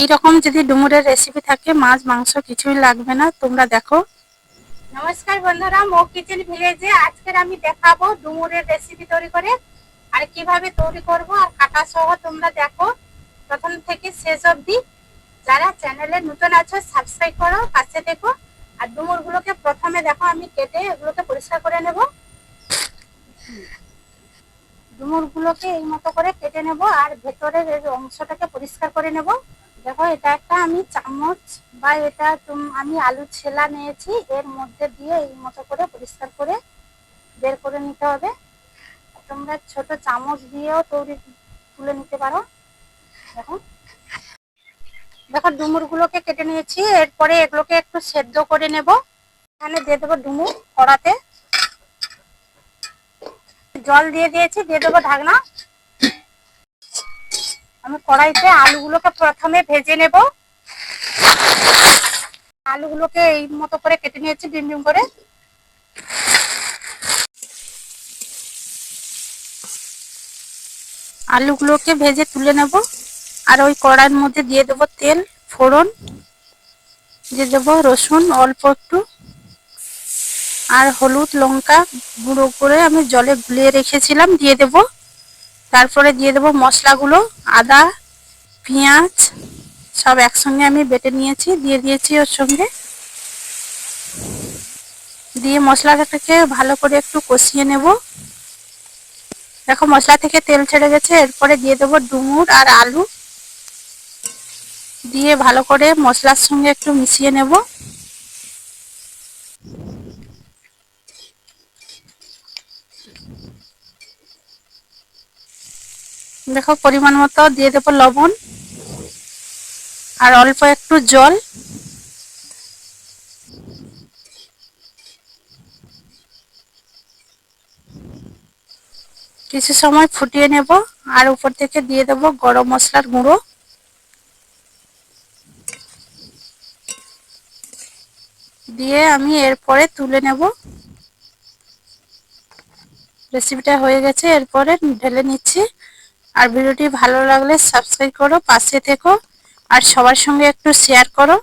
এইরকম যদি ডুমুরের রেসিপি থাকে, মাছ, মাংস কিছুই লাগবে না। তোমরা দেখো। নমস্কার বন্ধুরা, মো কিচেন ভিলেজে আজকের আমি দেখাবো ডুমুরের রেসিপি তৈরি করে আর কীভাবে তৈরি করব আর কাটা সহ তোমরা দেখো। প্রথম থেকে শেষ অবধি যারা চ্যানেলে নতুন আছো সাবস্ক্রাইব করো, পাশে দেখো। আর ডুমুরগুলোকে প্রথমে দেখো, আমি কেটে এগুলোকে পরিষ্কার করে নেব। ডুমুরগুলোকে এই মতো করে কেটে নেব আর ভেতরের অংশটাকে পরিষ্কার করে নেব। দেখো, এটা একটা আমি চামচ বা এটা আমি আলু ছেলা নিয়েছি, এর মধ্যে দিয়ে এই মতো করে পরিষ্কার করে বের করে নিতে হবে। তোমরা ছোট চামচ দিয়েও তৈরি তুলে নিতে পারো। দেখো। দেখো, ডুমুরগুলোকে কেটে নিয়েছি, এরপরে এগুলোকে একটু সেদ্ধ করে নেব। এখানে দিয়ে দেবো ডুমুর কড়াতে। জল দিয়ে দিয়েছি, দিয়ে দেবো ঢাকনা। আমি কড়াইতে আলুগুলোকে প্রথমে ভেজে নেব। আলুগুলোকে এই মতো করে কেটে নিয়েছি, ডিম ডিম করে। আলুগুলোকে ভেজে তুলে নেব। আর ওই কড়াইয়ের মধ্যে দিয়ে দেবো তেল, ফোড়ন, দিয়ে দেবো রসুন অল্প একটু। আর হলুদ লঙ্কা গুঁড়ো করে আমি জলে গুলিয়ে রেখেছিলাম, দিয়ে দেব তারপরে দিয়ে দেবো মশলাগুলো, আদা, পেঁয়াজ, সব একসঙ্গে আমি বেটে নিয়েছি, দিয়ে দিয়েছি ওর সঙ্গে। দিয়ে মশলাটাকে ভালো করে একটু কষিয়ে নেব। দেখো মশলা থেকে তেল ছেড়ে গেছে, এরপরে দিয়ে দেবো ডুমুর আর আলু। দিয়ে ভালো করে মশলার সঙ্গে একটু মিশিয়ে নেব। দেখো, পরিমাণ মতো দিয়ে দেবো লবণ আর অল্প একটু জল। কিছু সময় ফুটিয়ে নেব আর উপর থেকে দিয়ে দেব গরম মশলার গুঁড়ো। দিয়ে আমি এরপরে তুলে নেব। রেসিপিটা হয়ে গেছে, এরপরে ঢেলে নিচ্ছি। আর ভিডিওটি ভালো লাগলে সাবস্ক্রাইব করো পাশে থেকো আর সবার সঙ্গে একটু শেয়ার করো।